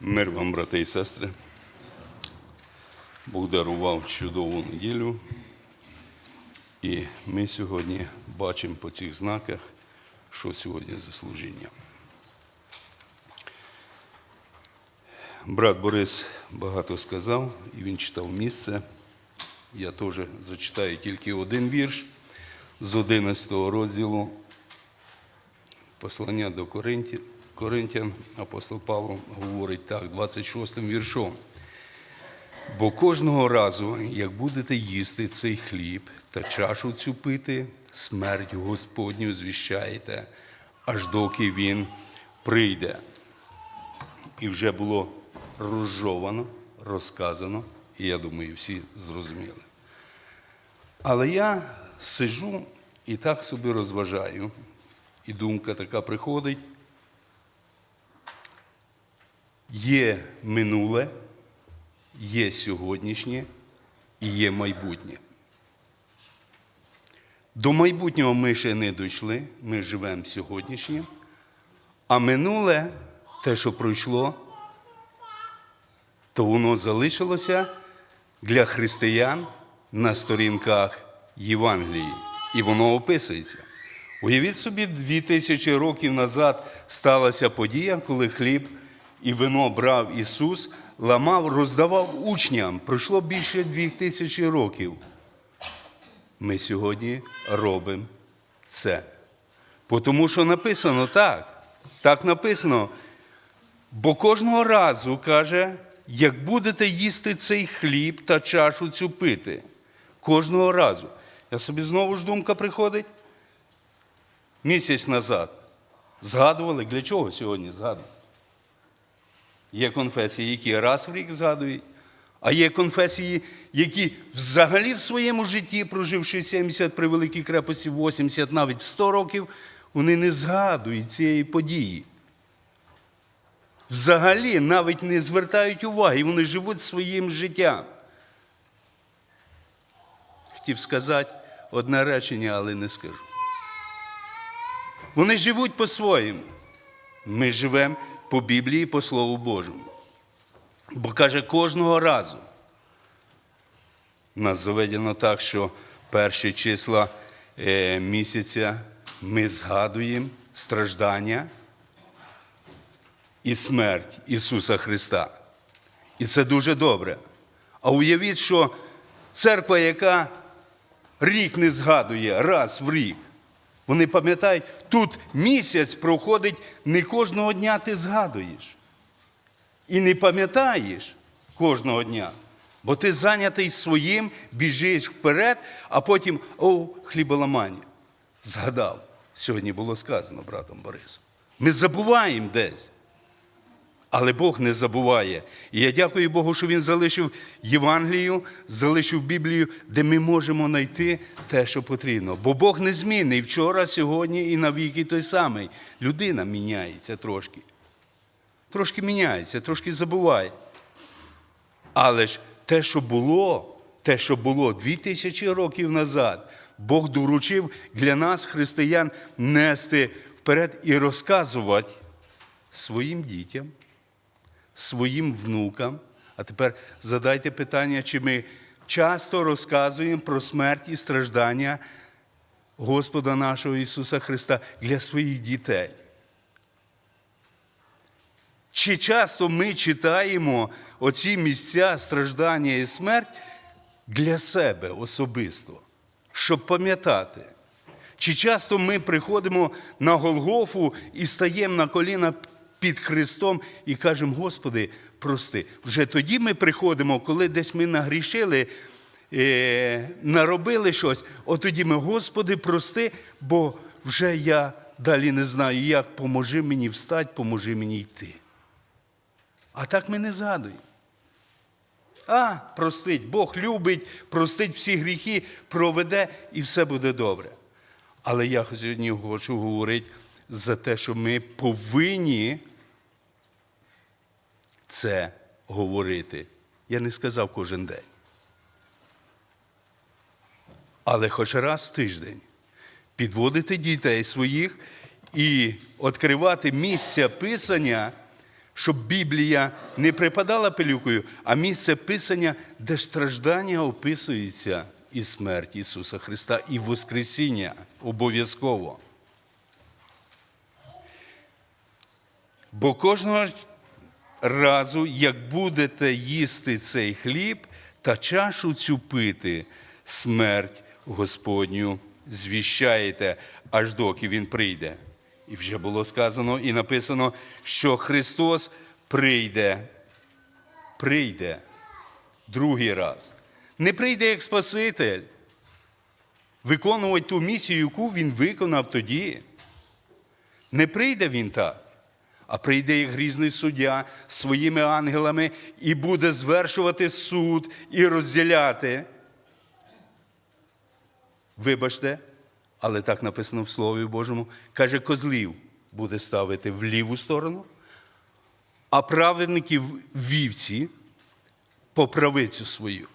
Мир вам, брати і сестри. Бог дарував чудову неділю. І ми сьогодні бачимо по цих знаках, що сьогодні за служіння. Брат Борис багато сказав, і він читав місце. Я теж зачитаю тільки один вірш з 11 розділу Послання до Коринті- Коринтян апостол Павло говорить так, 26 віршом. Бо кожного разу, як будете їсти цей хліб та чашу цю пити, смерть Господню звіщаєте, аж доки він прийде. І вже було розжовано, розказано, і я думаю, всі зрозуміли. Але я сижу і так собі розважаю, і думка така приходить. Є минуле, є сьогоднішнє і є майбутнє. До майбутнього ми ще не дійшли, ми живемо сьогоднішнім, а минуле, те, що пройшло, то воно залишилося для християн на сторінках Євангелії. І воно описується. Уявіть собі, дві тисячі років назад сталася подія, коли хліб і вино брав Ісус, ламав, роздавав учням. Пройшло більше дві тисячі років. Ми сьогодні робимо це. Тому що написано так. Так написано. Бо кожного разу каже, як будете їсти цей хліб та чашу цю пити. Кожного разу. Я собі знову ж думка приходить. Місяць назад згадували, для чого сьогодні згадувати? Є конфесії, які раз в рік згадують, а є конфесії, які взагалі в своєму житті, проживши 70 при великій крепості, 80, навіть 100 років, вони не згадують цієї події. Взагалі навіть не звертають уваги, вони живуть своїм життям. Хотів сказати одне речення, але не скажу. Вони живуть по-своєму. Ми живемо по Біблії, по Слову Божому. Бо каже, кожного разу. Нас заведено так, що перші числа е, місяця ми згадуємо страждання і смерть Ісуса Христа. І це дуже добре. А уявіть, що церква, яка рік не згадує раз в рік, вони пам'ятають, тут місяць проходить, не кожного дня ти згадуєш. І не пам'ятаєш кожного дня, бо ти зайнятий своїм, біжиш вперед, а потім о, хліболамання. Згадав. Сьогодні було сказано братом Борисом. Ми забуваємо десь. Але Бог не забуває. І я дякую Богу, що Він залишив Євангелію, залишив Біблію, де ми можемо знайти те, що потрібно. Бо Бог не змінний вчора, сьогодні і навіки той самий. Людина міняється трошки. Трошки міняється, трошки забуває. Але ж те, що було, те, що було дві тисячі років назад, Бог доручив для нас, християн, нести вперед і розказувати своїм дітям своїм внукам. А тепер задайте питання, чи ми часто розказуємо про смерть і страждання Господа нашого Ісуса Христа для своїх дітей. Чи часто ми читаємо оці місця страждання і смерть для себе особисто, щоб пам'ятати? Чи часто ми приходимо на Голгофу і стаємо на коліна під Христом і кажемо, Господи, прости. Вже тоді ми приходимо, коли десь ми нагрішили, е, наробили щось, от тоді ми, Господи, прости, бо вже я далі не знаю, як поможи мені встати, поможи мені йти. А так ми не згадуємо. А, простить, Бог любить, простить всі гріхи, проведе і все буде добре. Але я сьогодні хочу говорити за те, що ми повинні це говорити. Я не сказав кожен день. Але хоч раз в тиждень підводити дітей своїх і відкривати місця Писання, щоб Біблія не припадала пилюкою, а місце Писання, де страждання описується і смерть Ісуса Христа, і Воскресіння обов'язково. Бо кожного разу, як будете їсти цей хліб та чашу цю пити, смерть Господню звіщаєте, аж доки Він прийде. І вже було сказано і написано, що Христос прийде, прийде другий раз. Не прийде як Спаситель, виконувати ту місію, яку Він виконав тоді. Не прийде він так, а прийде як грізний суддя своїми ангелами і буде звершувати суд і розділяти. Вибачте, але так написано в Слові Божому. Каже, козлів буде ставити в ліву сторону, а праведників вівці по правицю свою.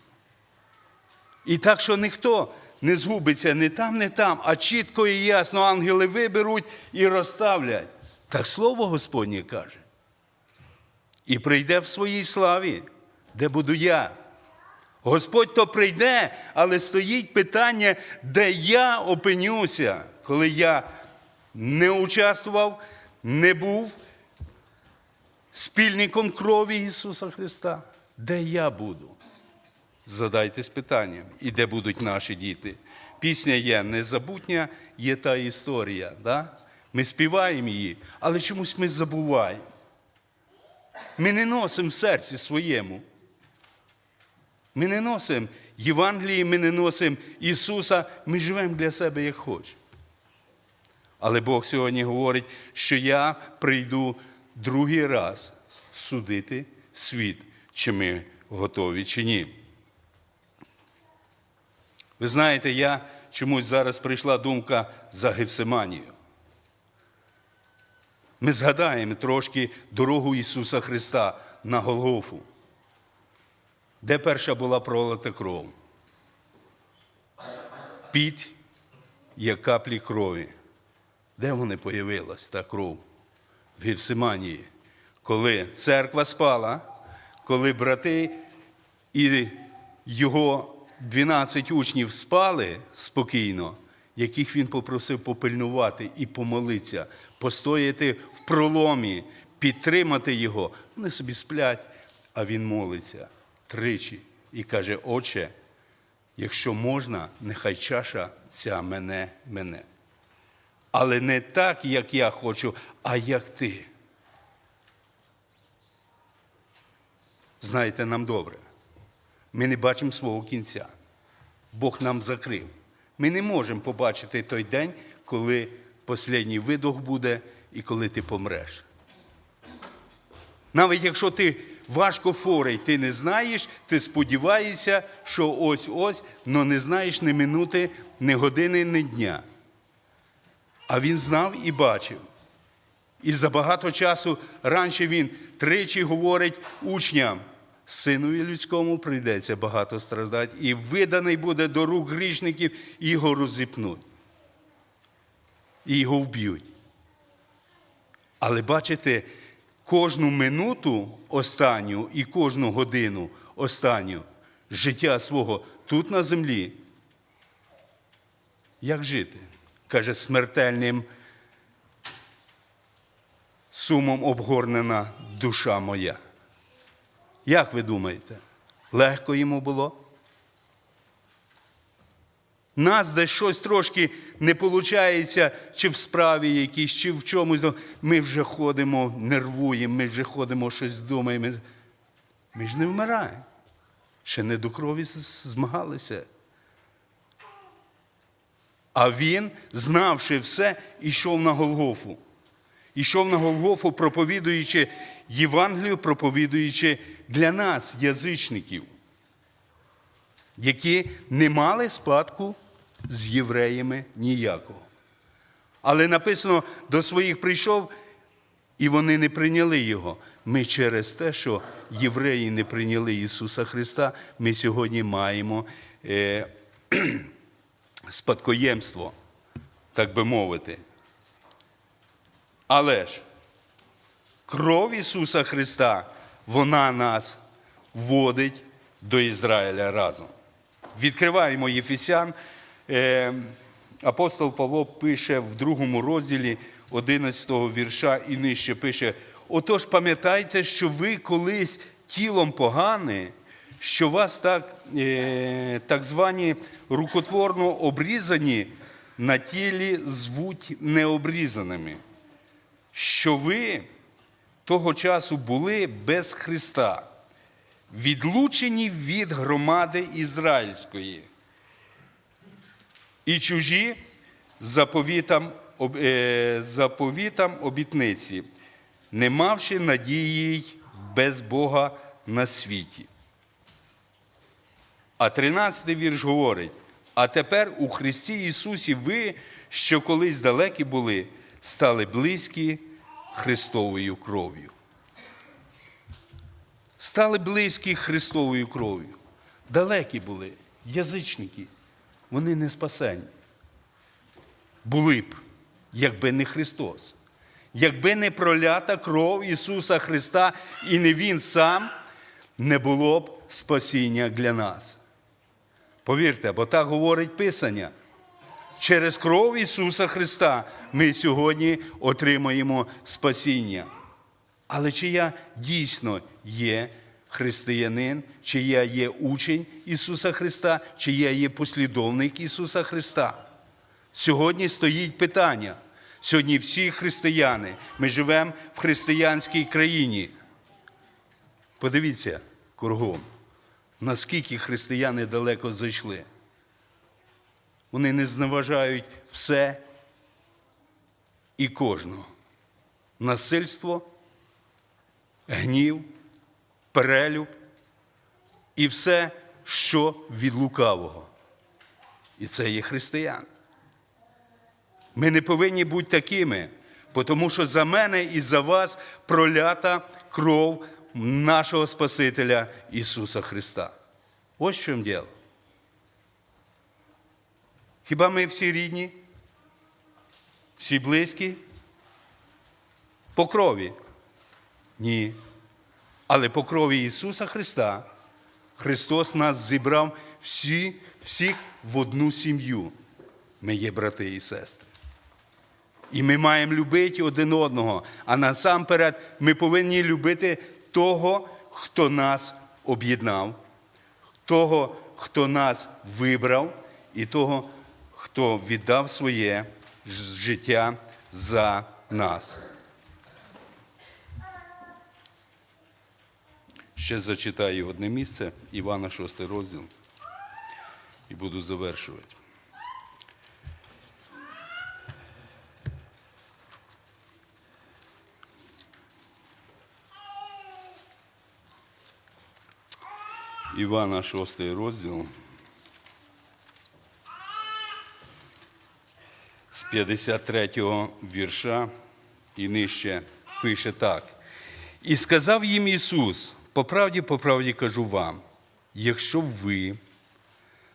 І так, що ніхто не згубиться не там, не там, а чітко і ясно ангели виберуть і розставлять. Так слово Господнє каже. І прийде в своїй славі, де буду я. Господь то прийде, але стоїть питання, де я опинюся, коли я не участвував, не був спільником крові Ісуса Христа. Де я буду? Задайтесь питанням, і де будуть наші діти. Пісня є незабутня, є та історія. Да? Ми співаємо її, але чомусь ми забуваємо. Ми не носимо в серці своєму. Ми не носимо Євангелії, ми не носимо Ісуса, ми живемо для себе як хочемо. Але Бог сьогодні говорить, що я прийду другий раз судити світ, чи ми готові, чи ні. Ви знаєте, я чомусь зараз прийшла думка за Гефсиманію. Ми згадаємо трошки дорогу Ісуса Христа на Голгофу. Де перша була пролита кров? Під як каплі крові. Де вони появилась, та кров? В Гефсиманії. Коли церква спала, коли брати і його 12 учнів спали спокійно, яких він попросив попильнувати і помолитися, постояти в проломі, підтримати його. Вони собі сплять, а він молиться тричі і каже: Отче, якщо можна, нехай чаша ця мене мене. Але не так, як я хочу, а як ти. Знаєте, нам добре. Ми не бачимо свого кінця. Бог нам закрив. Ми не можемо побачити той день, коли останній видох буде і коли ти помреш. Навіть якщо ти важко хворий, ти не знаєш, ти сподіваєшся, що ось-ось, але не знаєш ні минути, ні години, ні дня. А він знав і бачив. І за багато часу раніше він тричі говорить учням, синові людському прийдеться багато страждати, і виданий буде до рук грішників, і його розіпнуть. І його вб'ють. Але бачите, кожну минуту останню і кожну годину останню життя свого тут на землі. Як жити? Каже, смертельним сумом обгорнена душа моя. Як ви думаєте, легко йому було? Нас десь щось трошки не виходить, чи в справі якійсь, чи в чомусь. Ми вже ходимо, нервуємо, ми вже ходимо, щось думаємо. Ми ж не вмираємо. Ще не до крові змагалися. А він, знавши все, йшов на Голгофу. Ішов на Голгофу, проповідуючи Євангелію, проповідуючи для нас, язичників, які не мали спадку з євреями ніякого. Але написано, до своїх прийшов, і вони не прийняли Його. Ми через те, що євреї не прийняли Ісуса Христа, ми сьогодні маємо е, кров Ісуса Христа, вона нас вводить до Ізраїля разом. Відкриваємо Єфесян. Е, Апостол Павло пише в другому розділі 11 вірша і нижче пише: Отож пам'ятайте, що ви колись тілом погане, що вас так, е, так звані рукотворно обрізані на тілі звуть необрізаними, що ви того часу були без Христа, відлучені від громади ізраїльської і чужі заповітам, е, заповітам обітниці, не мавши надії без Бога на світі. А 13 вірш говорить: а тепер у Христі Ісусі ви, що колись далекі були, стали близькі Христовою кров'ю. Стали близькі Христовою кров'ю. Далекі були, язичники, вони не спасені. Були б, якби не Христос. Якби не пролята кров Ісуса Христа і не Він сам, не було б спасіння для нас. Повірте, бо так говорить Писання. Через кров Ісуса Христа ми сьогодні отримаємо спасіння. Але чи я дійсно є християнин, чи я є учень Ісуса Христа, чи я є послідовник Ісуса Христа? Сьогодні стоїть питання. Сьогодні всі християни, ми живемо в християнській країні. Подивіться кругом, наскільки християни далеко зайшли. Вони не зневажають все і кожного. Насильство, гнів, перелюб і все, що від лукавого. І це є християн. Ми не повинні бути такими, тому що за мене і за вас пролята кров нашого Спасителя Ісуса Христа. Ось в чому діло. Хіба ми всі рідні? Всі близькі? По крові? Ні. Але по крові Ісуса Христа Христос нас зібрав всі, всіх в одну сім'ю. Ми є брати і сестри. І ми маємо любити один одного. А насамперед ми повинні любити того, хто нас об'єднав, того, хто нас вибрав, і того, хто віддав своє життя за нас. Ще зачитаю одне місце, Івана 6 розділ, і буду завершувати. Івана 6 розділ. 53 вірша і нижче пише так. І сказав їм Ісус: по правді, по правді кажу вам, якщо ви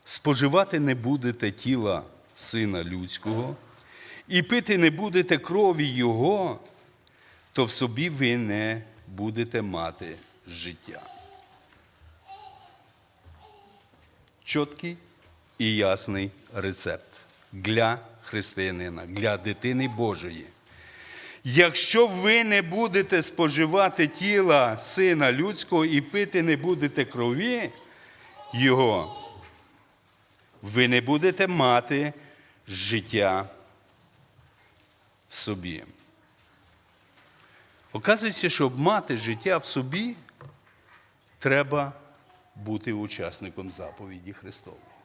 споживати не будете тіла Сина Людського і пити не будете крові Його, то в собі ви не будете мати життя. Чіткий і ясний рецепт для християнина, для дитини Божої. Якщо ви не будете споживати тіла Сина Людського і пити не будете крові Його, ви не будете мати життя в собі. Оказується, щоб мати життя в собі, треба бути учасником заповіді Христової.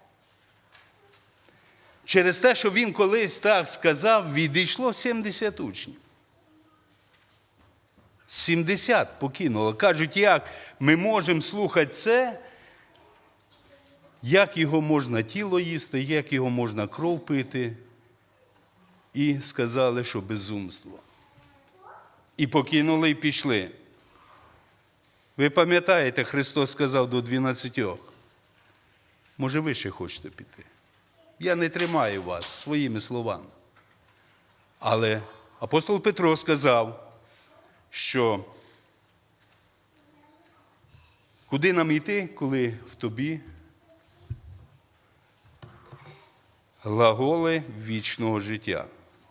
Через те, що він колись так сказав, відійшло 70 учнів. 70 покинуло. Кажуть, як ми можемо слухати це, як його можна тіло їсти, як його можна кров пити. І сказали, що безумство. І покинули і пішли. Ви пам'ятаєте, Христос сказав до 12. Може, ви ще хочете піти? Я не тримаю вас своїми словами. Але апостол Петро сказав: що куди нам йти, коли в тобі глаголи вічного життя,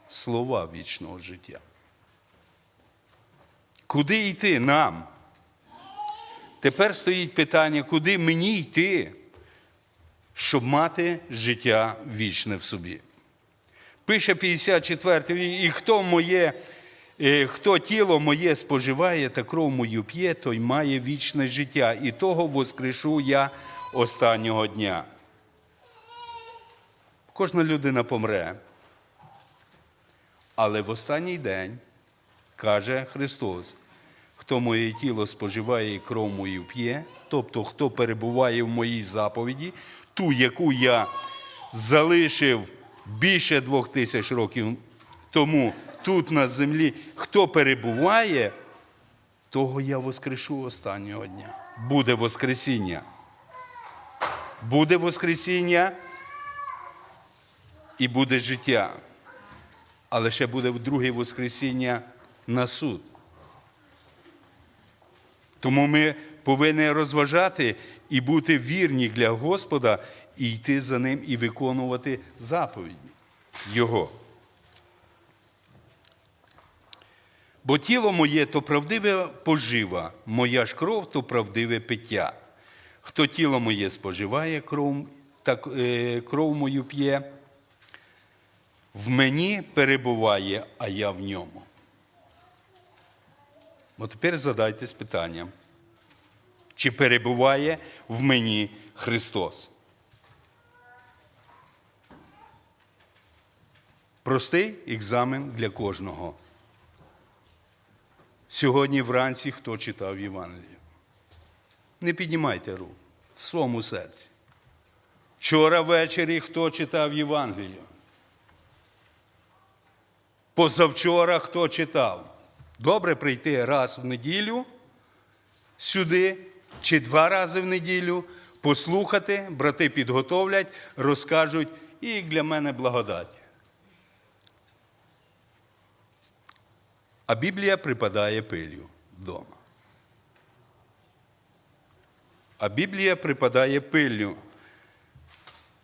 слова вічного життя. Куди йти нам? Тепер стоїть питання, куди мені йти, щоб мати життя вічне в собі. Пише 54 вірш, і хто моє, е, хто тіло моє споживає та кров мою п'є, той має вічне життя, і того воскрешу я останнього дня. Кожна людина помре. Але в останній день каже Христос, хто моє тіло споживає і кров мою п'є, тобто хто перебуває в моїй заповіді, ту, яку я залишив більше двох тисяч років тому тут на землі, хто перебуває, того я воскрешу останнього дня. Буде Воскресіння. Буде Воскресіння і буде життя. Але ще буде друге Воскресіння на суд. Тому ми повинні розважати і бути вірні для Господа, і йти за ним і виконувати заповіді Його. Бо тіло моє то правдиве пожива, моя ж кров то правдиве пиття. Хто тіло моє споживає, кров, так, е, кров мою п'є, в мені перебуває, а я в ньому. От тепер задайтесь питанням, чи перебуває в мені Христос? Простий екзамен для кожного. Сьогодні вранці хто читав Євангеліє? Не піднімайте рук в своєму серці. Вчора ввечері хто читав Євангеліє? Позавчора хто читав? Добре прийти раз в неділю сюди чи два рази в неділю, послухати, брати підготовлять, розкажуть, і для мене благодать. А Біблія припадає пилю вдома. А Біблія припадає пиллю.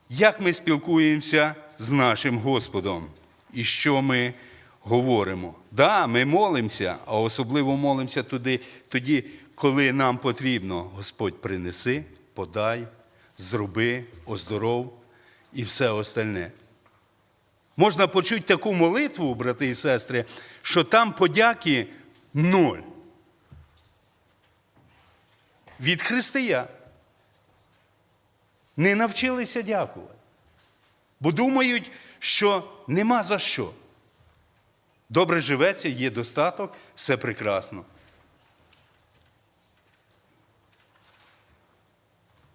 Як ми спілкуємося з нашим Господом і що ми говоримо? Да, ми молимося, а особливо молимося туди, тоді, коли нам потрібно. Господь принеси, подай, зроби, оздоров і все остальне. Можна почути таку молитву, брати і сестри, що там подяки ноль. Від християн. Не навчилися дякувати. Бо думають, що нема за що. Добре живеться, є достаток, все прекрасно.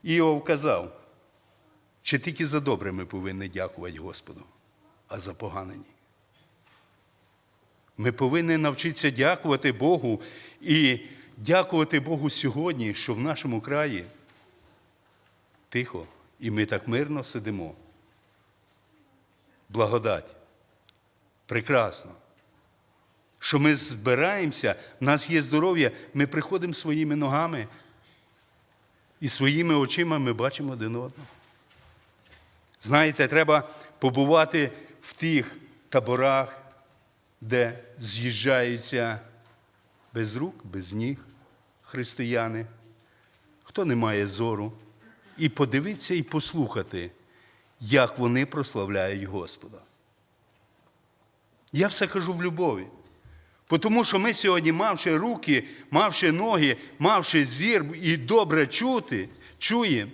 Іов казав, чи тільки за добре ми повинні дякувати Господу, а за погане ні. Ми повинні навчитися дякувати Богу і дякувати Богу сьогодні, що в нашому краї тихо, і ми так мирно сидимо. Благодать. Прекрасно. Що ми збираємося, в нас є здоров'я, ми приходимо своїми ногами і своїми очима ми бачимо один одного. Знаєте, треба побувати в тих таборах, де з'їжджаються без рук, без ніг християни, хто не має зору, і подивитися і послухати, як вони прославляють Господа. Я все кажу в любові. Тому що ми сьогодні, мавши руки, мавши ноги, мавши зір і добре чути, чуємо,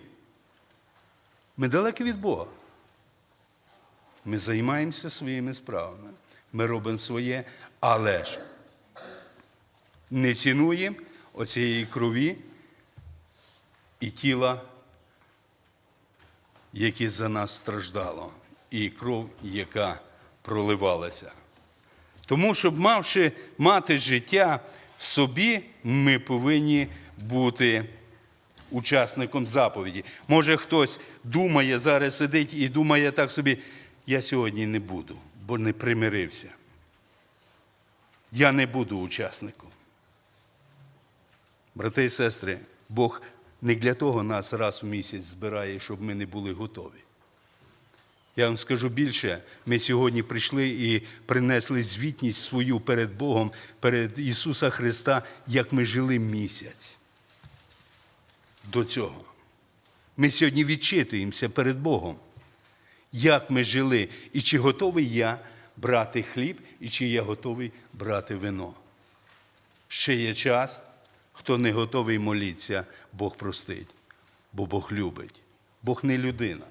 ми далекі від Бога. Ми займаємося своїми справами. Ми робимо своє, але ж не цінуємо оцієї крові і тіла, яке за нас страждало, і кров, яка проливалася. Тому, щоб мавши мати життя в собі, ми повинні бути учасником заповіді. Може, хтось думає, зараз сидить і думає так собі, я сьогодні не буду, бо не примирився. Я не буду учасником. Брати і сестри, Бог не для того нас раз у місяць збирає, щоб ми не були готові. Я вам скажу більше, ми сьогодні прийшли і принесли звітність свою перед Богом, перед Ісуса Христа, як ми жили місяць. До цього. Ми сьогодні відчитуємося перед Богом, як ми жили, і чи готовий я брати хліб, і чи я готовий брати вино. Ще є час, хто не готовий молитися, Бог простить, бо Бог любить. Бог не людина.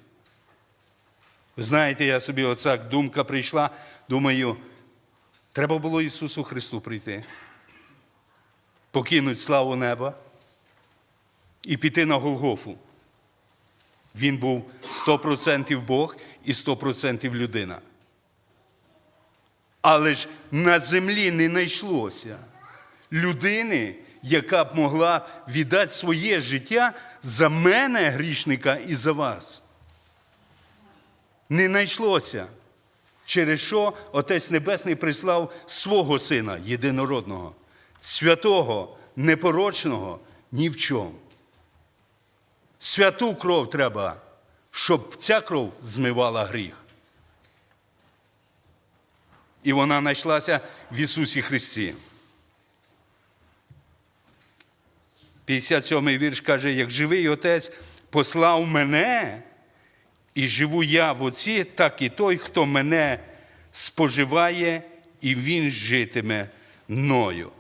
Ви знаєте, я собі оця думка прийшла, думаю, треба було Ісусу Христу прийти, покинути славу неба і піти на Голгофу. Він був 100% Бог і 100% людина. Але ж на землі не знайшлося людини, яка б могла віддати своє життя за мене, грішника, і за вас. Не знайшлося. Через що Отець Небесний прислав свого Сина, єдинородного, святого, непорочного ні в чому. Святу кров треба, щоб ця кров змивала гріх. І вона знайшлася в Ісусі Христі. 57-й вірш каже, як живий Отець послав мене, і живу я в Отці, так і той, хто мене споживає, і Він житиме мною.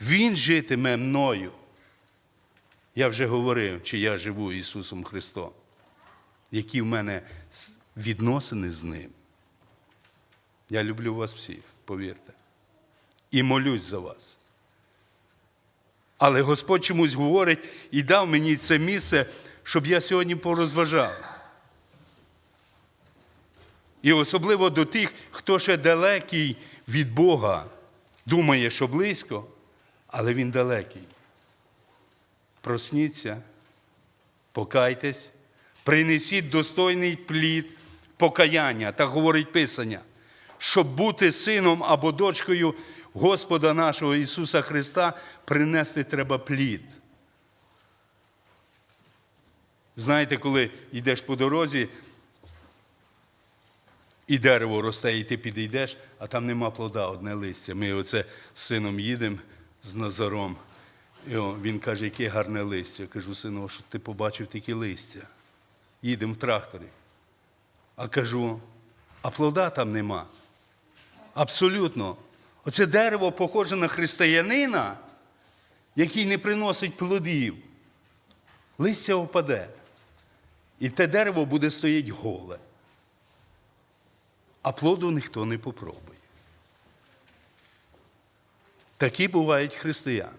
Він житиме мною. Я вже говорив, чи я живу Ісусом Христом, які в мене відносини з Ним. Я люблю вас всіх, повірте. І молюсь за вас. Але Господь чомусь говорить і дав мені це місце, щоб я сьогодні порозважав. І особливо до тих, хто ще далекий від Бога, думає, що близько, але він далекий. Просніться, покайтесь, принесіть достойний плід покаяння, так говорить Писання, щоб бути сином або дочкою Господа нашого Ісуса Христа, принести треба плід. Знаєте, коли йдеш по дорозі, і дерево росте, і ти підійдеш, а там нема плода, одне листя. Ми оце з сином їдемо з Назаром. І він каже, яке гарне листя. Я кажу, сину, що ти побачив тільки листя. Їдемо в тракторі. А кажу, а плода там нема. Абсолютно. Оце дерево похоже на християнина, який не приносить плодів. Листя опаде. І те дерево буде стоїть голе. А плоду ніхто не попробує. Такі бувають християни.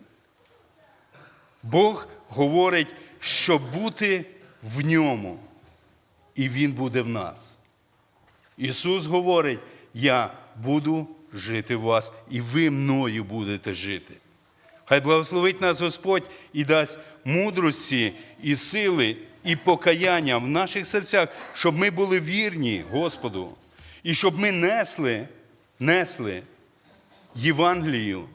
Бог говорить, щоб бути в ньому, і Він буде в нас. Ісус говорить, я буду жити в вас, і ви мною будете жити. Хай благословить нас Господь і дасть мудрості, і сили, і покаяння в наших серцях, щоб ми були вірні Господу, і щоб ми несли, несли Євангелію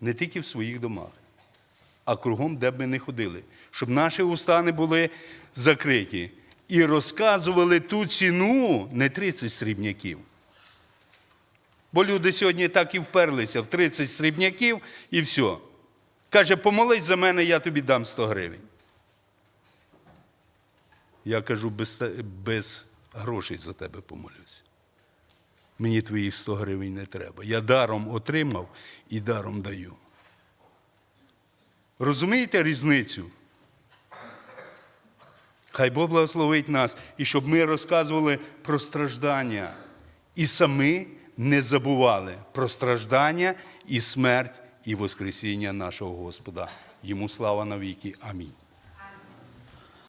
не тільки в своїх домах, а кругом, де б ми не ходили, щоб наші уста не були закриті. І розказували ту ціну не 30 срібняків. Бо люди сьогодні так і вперлися в 30 срібняків і все. Каже, помолись за мене, я тобі дам 100 гривень. Я кажу, без, без грошей за тебе помолюсь. Мені твої 100 гривень не треба. Я даром отримав і даром даю. Розумієте різницю? Хай Бог благословить нас, і щоб ми розказували про страждання. І самі не забували про страждання і смерть, і Воскресіння нашого Господа. Йому слава навіки. Амінь.